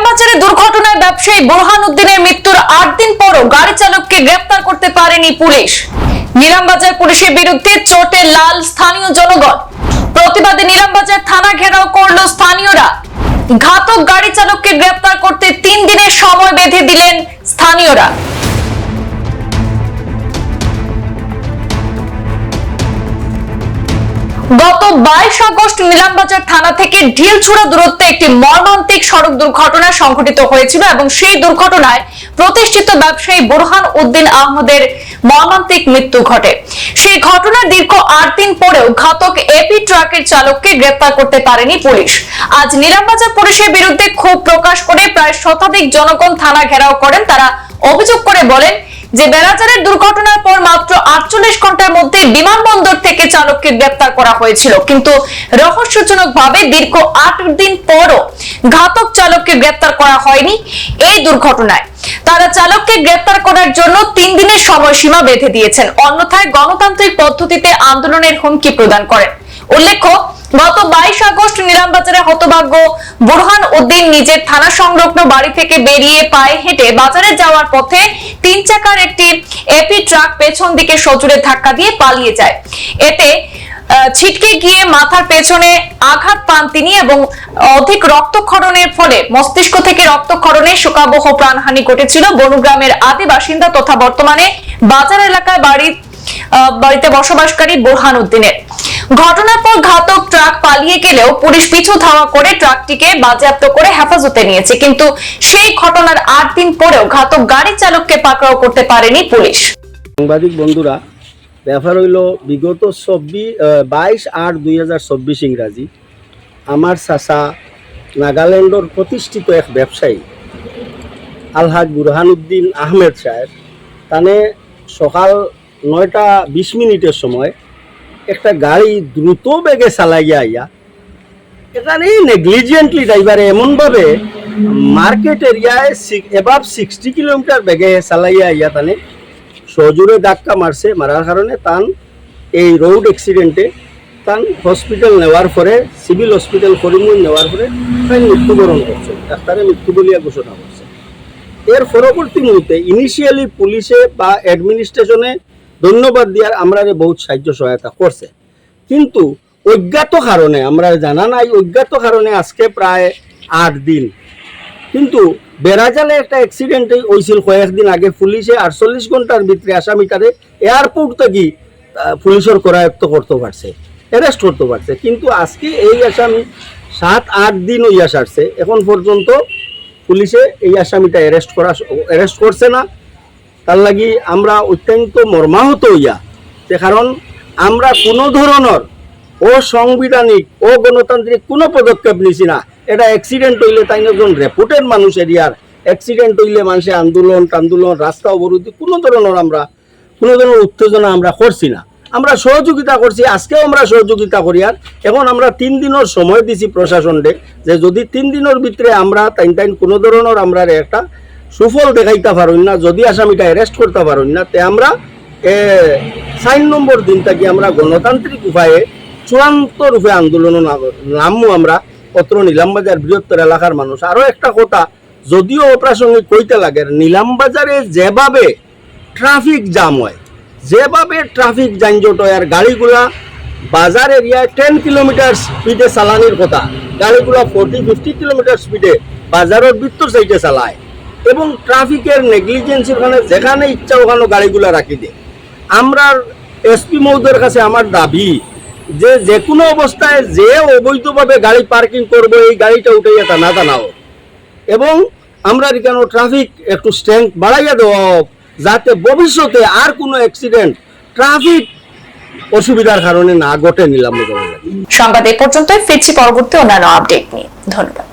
নিলামবাজারে দুর্ঘটনায় ব্যবসায়ী বোরহান উদ্দিনের মৃত্যুর আট দিন পরও গাড়ি চালককে গ্রেফতার করতে পারেনি পুলিশ। নিলামবাজার পুলিশের বিরুদ্ধে চোটে লাল স্থানীয় জনগণ। প্রতিবাদে নিলামবাজার থানা ঘেরাও করল স্থানীয়রা। ঘাতক গাড়ি চালককে গ্রেফতার করতে তিন দিনের সময় বেঁধে দিলেন স্থানীয়রা। গত বাইশ আগস্ট নিলামবাজার থানা থেকে ঢিলছুড়া দূরত্বে একটি মর্মান্তিক সড়ক দুর্ঘটনা সংঘটিত হয়েছিল এবং সেই দুর্ঘটনায় প্রতিষ্ঠিত ব্যবসায়ী বুরহান উদ্দিন আহমদের মর্মান্তিক মৃত্যু ঘটে। সেই ঘটনার দীর্ঘ আট দিন পরেও ঘাতক এপি ট্রাকের চালককে গ্রেপ্তার করতে পারেনি পুলিশ। আজ নিলামবাজার পুলিশের বিরুদ্ধে ক্ষোভ প্রকাশ করে প্রায় শতাধিক জনগণ থানা ঘেরাও করেন। তারা অভিযোগ করে বলেন যে বেড়াচারের দুর্ঘটনার পর মাত্র আটচল্লিশ ঘণ্টার মধ্যে থেকে চালককে গ্রেপ্তার করা হয়েছিল। কিন্তু রহস্যজনক ভাবে দীর্ঘ আট দিন পরও ঘাতক চালককে গ্রেপ্তার করা হয়নি এই দুর্ঘটনায়। তারা চালককে গ্রেপ্তার করার জন্য তিন দিনের সময়সীমা বেঁধে দিয়েছেন। অন্যথায় গণতান্ত্রিক পদ্ধতিতে আন্দোলনের হুমকি প্রদান করেন। উল্লেখ্য, গত বাইশ আগস্ট নিলামবাজারে হতভাগ্য বুরহান উদ্দিন নিজের থানা সংলগ্ন বাড়ি থেকে বেরিয়ে পায়ে হেঁটে বাজারে যাওয়ার পথে তিন চাকার একটি এপি ট্রাক পেছন দিকে সজোরে ধাক্কা দিয়ে পালিয়ে যায়। এতে ছিটকে গিয়ে মাথার পেছনে আঘাত পান তিনি এবং অধিক রক্তক্ষরণের ফলে মস্তিষ্ক থেকে রক্তক্ষরণে শোকাবহ প্রাণহানি ঘটেছিল। বনুগ্রামের আদি বাসিন্দা তথা বর্তমানে বাজার এলাকায় বাড়ি বাড়িতে বসবাসকারী বোরহান উদ্দিনের। ঘটনার পর ঘাতক ট্রাক পালিয়ে গেলেও পুলিশ পিছু ধাওয়া করে ট্রাকটিকে বাজেয়াপ্ত করে হেফাজতে নিয়েছে। কিন্তু সেই ঘটনার আট দিন পরেও ঘাতক গাড়ি চালককে পাকড়াও করতে পারেনি পুলিশ। সাংবাদিক বন্ধুরা, ব্যাপার হইল, বিগত চব্বিশ বাইশ আট দুই হাজার চব্বিশ ইংরাজি, আমার চাচা নাগাল্যান্ডর প্রতিষ্ঠিত এক ব্যবসায়ী আলহাজ বুরহানুদ্দিন আহমেদ সাহেব, তানে সকাল নয়টা বিশ মিনিটের সময় একটা গাড়ি দ্রুত বেগে চালাইয়া আইয়া এখানে নেগলিজেন্টলি ড্রাইভারে এমনভাবে মার্কেট এরিয়ায় এবাব সিক্সটি কিলোমিটার বেগে চালাইয়া আইয়া তানে সজোরে ধাক্কা মারছে। মারার কারণে তান এই রোড অ্যাক্সিডেন্টে তান হসপিটাল নেওয়ার পরে সিভিল হসপিটাল করিমগঞ্জ নেওয়ার পরে তাই মৃত্যুবরণ করছে। ডাক্তারে মৃত্যু বলিয়া ঘোষণা করছে। এর পরবর্তী মুহূর্তে ইনিশিয়ালি পুলিশে বা অ্যাডমিনিস্ট্রেশনে ধন্যবাদ দিয়ার আমরা বহুত সাহায্য সহায়তা করছে। কিন্তু অজ্ঞাত কারণে আমরা জানা নাই, অজ্ঞাত কারণে আজকে প্রায় আট দিন। কিন্তু বেড়াজালে একটা অ্যাক্সিডেন্ট হয়েছিল কয়েকদিন আগে পুলিশে আটচল্লিশ ঘণ্টার ভিতরে আসামিটারে এয়ারপোর্ট থেকে পুলিশের করায়ত্ত করতে পারছে অ্যারেস্ট করতে পারছে। কিন্তু আজকে এই আসামি সাত, আট দিন হইয়া সারছে। এখন পর্যন্ত পুলিশে এই আসামিটা অ্যারেস্ট করা অ্যারেস্ট করছে না। তার লাগি আমরা অত্যন্ত মর্মাহত হইয়া। যে কারণ, আমরা কোনো ধরনের অসাংবিধানিক, অগণতান্ত্রিক কোনো পদক্ষেপ নিছি না। এটা অ্যাক্সিডেন্ট হইলে তাই একজন রেপুটেড মানুষ এরিয়ার অ্যাক্সিডেন্ট হইলে মানুষের আন্দোলন, টান্দোলন, রাস্তা অবরোধী কোনো ধরনের আমরা, কোনো ধরনের উত্তেজনা আমরা করছি না। আমরা সহযোগিতা করছি, আজকেও আমরা সহযোগিতা করি আর। এখন আমরা তিন দিনের সময় দিছি প্রশাসনকে, যে যদি তিন দিনের ভিতরে আমরা তাইন তাইন কোনো ধরনের আমরা একটা সুফল দেখাইতে পারুন না, যদি আসামিটা অ্যারেস্ট করতে পারুন না, তে আমরা চার নম্বর দিন থেকে আমরা গণতান্ত্রিক উপায়ে চূড়ান্ত রূপে আন্দোলন নামবো আমরা অত্র নিলামবাজার বৃহত্তর এলাকার মানুষ। আরও একটা কথা, যদিও অপ্রাসঙ্গিক কইতে লাগে, নিলামবাজারে যেভাবে ট্রাফিক জাম হয়, যেভাবে ট্রাফিক যানজট হয়, আর গাড়িগুলা বাজার এরিয়ায় টেন কিলোমিটার স্পিডে চালানির কথা, গাড়িগুলা ফোরটি ফিফটি কিলোমিটার স্পিডে বাজারের ভিতর সাইডে চালায়। এবং ট্রাফিকের নেগলিজেন্সির ওখানে যেখানে ইচ্ছা ওখানে গাড়িগুলা রাখি দেয়। আমরা এসপি মহোদয়ের কাছে আমার দাবি যে যে কোনো অবস্থায় যে অবৈধভাবে গাড়ি পার্কিং করব, এই গাড়িটা উঠে টানা টানা হোক এবং আমরা এখানে ট্রাফিক একটু স্ট্রেংথ বাড়াইয়া দেওয়া হোক, যাতে ভবিষ্যতে আর কোনো অ্যাক্সিডেন্ট ট্রাফিক অসুবিধার কারণে না ঘটে নিলাম সংবাদ এ পর্যন্তই, ফিরছি পরবর্তী অন্যান্য আপডেট নিয়ে। ধন্যবাদ।